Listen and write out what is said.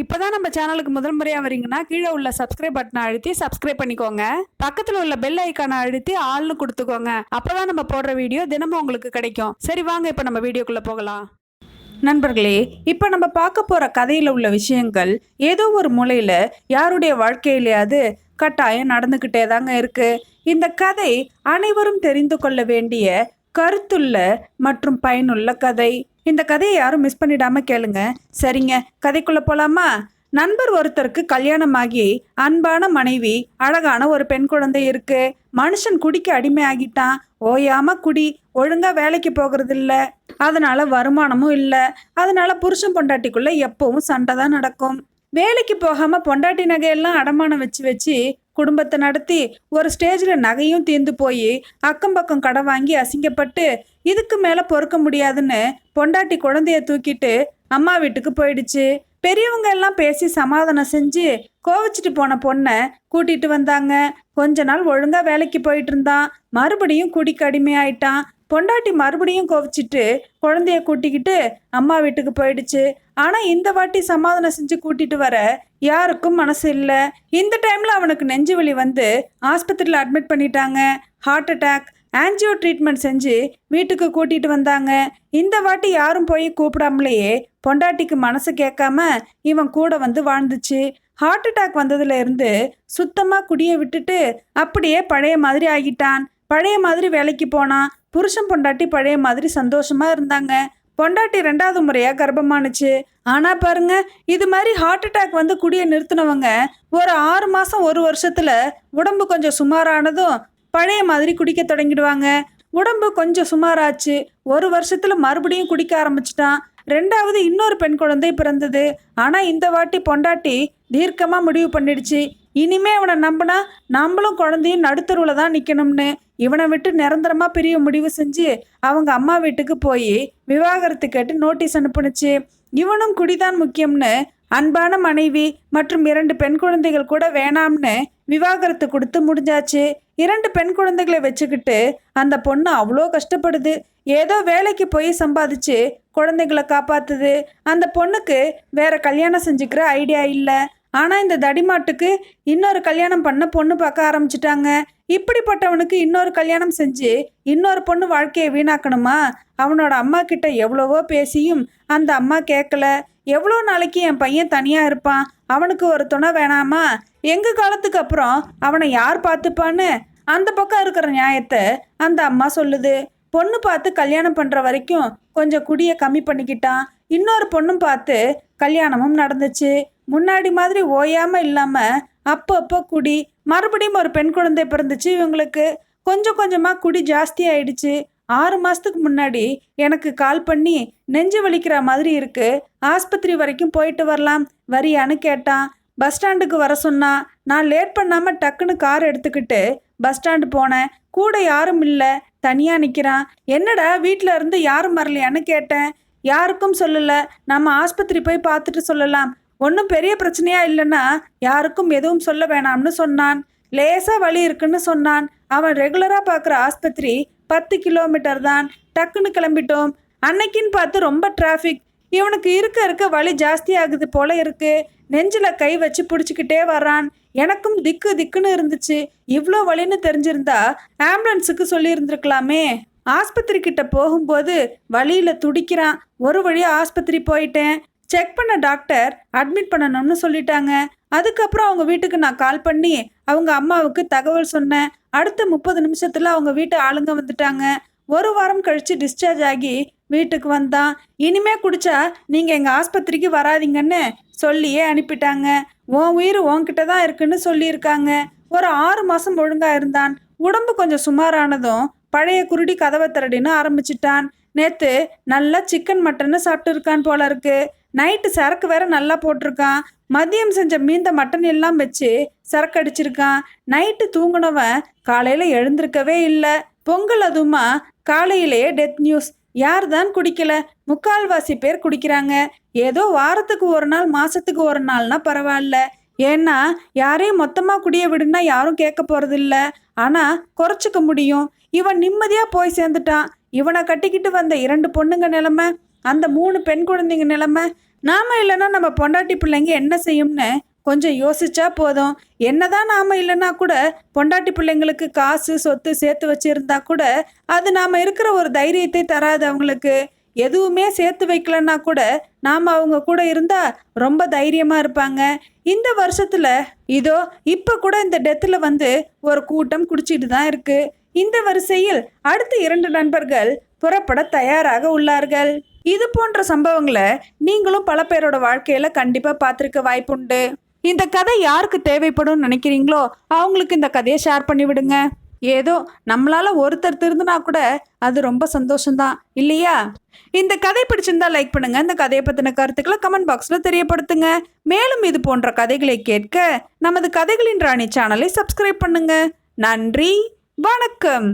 இப்போ தான் நம்ம சேனலுக்கு முதல் முறையாக வரீங்கன்னா கீழே உள்ள சப்ஸ்கிரைப் பட்டனை அழுத்தி சப்ஸ்கிரைப் பண்ணிக்கோங்க. பக்கத்தில் உள்ள பெல் ஐக்கானை அழுத்தி ஆள்னு கொடுத்துக்கோங்க. அப்பதான் நம்ம போடுற வீடியோ தினமும் உங்களுக்கு கிடைக்கும். சரி வாங்க இப்போ நம்ம வீடியோக்குள்ளே போகலாம். நண்பர்களே இப்போ நம்ம பார்க்க போகிற கதையில் உள்ள விஷயங்கள் ஏதோ ஒரு மூலையில் யாருடைய வாழ்க்கையிலேயாவது கட்டாயம் நடந்துக்கிட்டே தாங்க இருக்குது இந்த கதை அனைவரும் தெரிந்து கொள்ள வேண்டிய கருத்துள்ள மற்றும் பயனுள்ள கதை. இந்த கதையை யாரும் மிஸ் பண்ணிடாம கேளுங்க. சரிங்க கதைக்குள்ள போலாமா? நண்பர் ஒருத்தருக்கு கல்யாணமாகி அன்பான மனைவி அழகான ஒரு பெண் குழந்தை இருக்கு. மனுஷன் குடிக்க அடிமையாகிட்டான் ஓயாம குடி ஒழுங்கா வேலைக்கு போகிறது இல்ல அதனால வருமானமும் இல்லை. அதனால புருஷன் பொண்டாட்டிக்குள்ள எப்பவும் சண்டை தான் நடக்கும். வேலைக்கு போகாம பொண்டாட்டி நகையெல்லாம் அடமானம் வச்சு வச்சு குடும்பத்தை நடத்தி ஒரு ஸ்டேஜில் நகையும் தீர்ந்து போய் அக்கம் பக்கம் கடன் வாங்கி அசிங்கப்பட்டு இதுக்கு மேலே பொறுக்க முடியாதுன்னு பொண்டாட்டி குழந்தைய தூக்கிட்டு அம்மா வீட்டுக்கு போயிடுச்சு. பெரியவங்க எல்லாம் பேசி சமாதானம் செஞ்சு கோவிச்சிட்டு போன பொண்ணை கூட்டிட்டு வந்தாங்க. கொஞ்ச நாள் ஒழுங்கா வேலைக்கு போயிட்டு இருந்தான். மறுபடியும் குடிக்கு அடிமையாயிட்டான். பொண்டாட்டி மறுபடியும் கோவிச்சிட்டு குழந்தைய கூட்டிக்கிட்டு அம்மா வீட்டுக்கு போயிடுச்சு. ஆனா இந்த வாட்டி சமாதானம் செஞ்சு கூட்டிட்டு வர யாருக்கும் மனசு இல்லை. இந்த டைம்ல அவனுக்கு நெஞ்சு வலி வந்து ஆஸ்பத்திரியில் அட்மிட் பண்ணிட்டாங்க. ஹார்ட் அட்டாக் ஆன்ஜியோ ட்ரீட்மெண்ட் செஞ்சு வீட்டுக்கு கூட்டிட்டு வந்தாங்க. இந்த வாட்டி யாரும் போய் கூப்பிடாமலேயே பொண்டாட்டிக்கு மனசு கேட்காம இவன் கூட வந்து வாழ்ந்துச்சு. ஹார்ட் அட்டாக் வந்ததுல இருந்து குடியை குடிய விட்டுட்டு அப்படியே பழைய மாதிரி ஆகிட்டான். பழைய மாதிரி வேலைக்கு போனான். புருஷன் பொண்டாட்டி பழைய மாதிரி சந்தோஷமாக இருந்தாங்க. பொண்டாட்டி ரெண்டாவது முறையாக கர்ப்பமானுச்சு. ஆனால் பாருங்க இது மாதிரி ஹார்ட் அட்டாக் வந்து குடிய நிறுத்தினவங்க ஒரு ஆறு மாதம் ஒரு வருஷத்தில் உடம்பு கொஞ்சம் சுமாரானதும் பழைய மாதிரி குடிக்க தொடங்கிடுவாங்க. உடம்பு கொஞ்சம் சுமாராச்சு. ஒரு வருஷத்தில் மறுபடியும் குடிக்க ஆரம்பிச்சிட்டான். ரெண்டாவது இன்னொரு பெண் குழந்தை பிறந்தது. ஆனால் இந்த வாட்டி பொண்டாட்டி தீர்க்கமாக முடிவு பண்ணிடுச்சு. இனிமே அவனை நம்பினா நம்மளும் குழந்தையும் நடுத்தருவில் தான் நிற்கணும்னு இவனை விட்டு நிரந்தரமாக பிரிய முடிவு செஞ்சு அவங்க அம்மா வீட்டுக்கு போய் விவாகரத்து கேட்டு நோட்டீஸ் அனுப்புனுச்சு. இவனும் குடிதான் முக்கியம்னு அன்பான மனைவி மற்றும் இரண்டு பெண் குழந்தைகள் கூட வேணாம்னு விவாகரத்து கொடுத்து முடிஞ்சாச்சு. இரண்டு பெண் குழந்தைகளை வச்சுக்கிட்டு அந்த பொண்ணு அவ்வளோ கஷ்டப்படுது. ஏதோ வேலைக்கு போய் சம்பாதிச்சு குழந்தைகளை காப்பாத்துது. அந்த பொண்ணுக்கு வேற கல்யாணம் செஞ்சுக்கிற ஐடியா இல்லை. ஆனால் இந்த தடிமாட்டுக்கு இன்னொரு கல்யாணம் பண்ண பொண்ணு பார்க்க ஆரம்பிச்சிட்டாங்க. இப்படிப்பட்டவனுக்கு இன்னொரு கல்யாணம் செஞ்சு இன்னொரு பொண்ணு வாழ்க்கையை வீணாக்கணுமா? அவனோட அம்மா கிட்ட எவ்வளவோ பேசியும் அந்த அம்மா கேட்கல எவ்வளோ நாளைக்கு என் பையன் தனியாக இருப்பான்? அவனுக்கு ஒரு துணை வேணாமா? எங்கள் காலத்துக்கு அப்புறம் அவனை யார் பார்த்துப்பான்னு? அந்த பக்கம் இருக்கிற நியாயத்தை அந்த அம்மா சொல்லுது. பொண்ணு பார்த்து கல்யாணம் பண்ணுற வரைக்கும் கொஞ்சம் குடியை கம்மி பண்ணிக்கிட்டான். இன்னொரு பொண்ணும் பார்த்து கல்யாணமும் நடந்துச்சு. முன்னாடி மாதிரி ஓயாமல் இல்லாமல் அப்பப்போ குடி. மறுபடியும் ஒரு பெண் குழந்தை பிறந்துச்சு இவங்களுக்கு. கொஞ்சம் கொஞ்சமாக குடி ஜாஸ்தி ஆயிடுச்சு. ஆறு மாதத்துக்கு முன்னாடி எனக்கு கால் பண்ணி நெஞ்சு வலிக்கிற மாதிரி இருக்கு. ஆஸ்பத்திரி வரைக்கும் போயிட்டு வரலாம். வரியான்னு கேட்டான். பஸ் ஸ்டாண்டுக்கு வர சொன்னான் நான் லேட் பண்ணாமல் டக்குன்னு கார் எடுத்துக்கிட்டு பஸ் ஸ்டாண்டு போனேன். கூட யாரும் இல்லை. தனியாக நிற்கிறான் என்னடா வீட்டில் இருந்து யாரும் வரலையான்னு கேட்டேன். யாருக்கும் சொல்லலை. நம்ம ஆஸ்பத்திரி போய் பார்த்துட்டு சொல்லலாம். ஒன்றும் பெரிய பிரச்சனையா இல்லைன்னா யாருக்கும் எதுவும் சொல்ல வேணாம்னு சொன்னான். லேசாக வலி இருக்குன்னு சொன்னான். அவன் ரெகுலராக பார்க்குற ஆஸ்பத்திரி பத்து கிலோமீட்டர் தான் டக்குன்னு கிளம்பிட்டோம். அன்னைக்குன்னு பார்த்து ரொம்ப டிராஃபிக் இவனுக்கு இருக்க இருக்க வலி ஜாஸ்தி ஆகுது போல இருக்கு. நெஞ்சில் கை வச்சு பிடிச்சிக்கிட்டே வர்றான். எனக்கும் திக்கு திக்குன்னு இருந்துச்சு. இவ்வளோ வலின்னு தெரிஞ்சிருந்தா ஆம்புலன்ஸுக்கு சொல்லியிருந்துருக்கலாமே. ஆஸ்பத்திரி கிட்ட போகும்போது வழியில் துடிக்கிறான். ஒரு வழியாக ஆஸ்பத்திரி போயிட்டேன். செக் பண்ண டாக்டர் அட்மிட் பண்ணணும்னு சொல்லிட்டாங்க. அதுக்கப்புறம் அவங்க வீட்டுக்கு நான் கால் பண்ணி அவங்க அம்மாவுக்கு தகவல் சொன்னேன். அடுத்த முப்பது நிமிஷத்தில் அவங்க வீட்டு ஆளுங்க வந்துட்டாங்க. ஒரு வாரம் கழித்து டிஸ்சார்ஜ் ஆகி வீட்டுக்கு வந்தான். இனிமே குடிச்சா நீங்கள் எங்கள் ஆஸ்பத்திரிக்கு வராதீங்கன்னு சொல்லியே அனுப்பிட்டாங்க. உன் உயிர் உன்கிட்ட தான் இருக்குன்னு சொல்லியிருக்காங்க. ஒரு ஆறு மாதம் ஒழுங்காக இருந்தான். உடம்பு கொஞ்சம் சுமாரானதும் பழைய குருடி கதவை திரடின்னு ஆரம்பிச்சிட்டான். நேற்று நல்லா சிக்கன் மட்டன்னு சாப்பிட்டு இருக்கான் போல இருக்கு. நைட்டு சரக்கு வேற நல்லா போட்டிருக்கான். மதியம் செஞ்ச மீந்த மட்டன் எல்லாம் வச்சு சரக்கு அடிச்சிருக்கான். நைட்டு தூங்குனவன் காலையில் எழுந்திருக்கவே இல்லை. பொங்கல் அதுமா காலையிலேயே டெத் நியூஸ் யார் தான் குடிக்கல? முக்கால்வாசி பேர் குடிக்கிறாங்க. ஏதோ வாரத்துக்கு ஒரு நாள் மாசத்துக்கு ஒரு நாள்னா பரவாயில்ல. ஏன்னா யாரையும் மொத்தமாக குடிய விடுன்னா யாரும் கேட்க போகிறதில்ல ஆனால் குறைச்சிக்க முடியும். இவன் நிம்மதியாக போய் சேர்ந்துட்டான். இவனை கட்டிக்கிட்டு வந்த இரண்டு பொண்ணுங்க நிலமை அந்த மூணு பெண் குழந்தைங்க நிலமை நாம இல்லைன்னா நம்ம பொண்டாட்டி பிள்ளைங்க என்ன செய்யும்னு கொஞ்சம் யோசிச்சா போதும். என்னதான் நாம இல்லைன்னா கூட பொண்டாட்டி பிள்ளைங்களுக்கு காசு சொத்து சேர்த்து வச்சிருந்தா கூட அது நாம இருக்கிற ஒரு தைரியத்தை தராது அவங்களுக்கு. எதுவுமே சேர்த்து வைக்கலன்னா கூட நாம் அவங்க கூட இருந்தால் ரொம்ப தைரியமாக இருப்பாங்க. இந்த வருஷத்தில் இதோ இப்போ கூட இந்த டெத்தில் வந்து ஒரு கூட்டம் குடிச்சிட்டு தான் இருக்குது இந்த வரிசையில் அடுத்த இரண்டு நண்பர்கள் புறப்பட தயாராக உள்ளார்கள். இது போன்ற சம்பவங்களை நீங்களும் பல பேரோட வாழ்க்கையில கண்டிப்பா பார்த்துருக்க வாய்ப்புண்டு. இந்த கதை யாருக்கு தேவைப்படும் நினைக்கிறீங்களோ அவங்களுக்கு இந்த கதையை ஷேர் பண்ணி விடுங்க. ஏதோ நம்மளால ஒருத்தர் திருந்தினா கூட அது ரொம்ப சந்தோஷம்தான் இல்லையா? இந்த கதை பிடிச்சிருந்தா லைக் பண்ணுங்க. இந்த கதையை பத்தின கருத்துக்களை கமெண்ட் பாக்ஸ்ல தெரியப்படுத்துங்க. மேலும் இது போன்ற கதைகளை கேட்க நமது கதைகளின் ராணி சேனலை சப்ஸ்கிரைப் பண்ணுங்க. நன்றி வணக்கம்.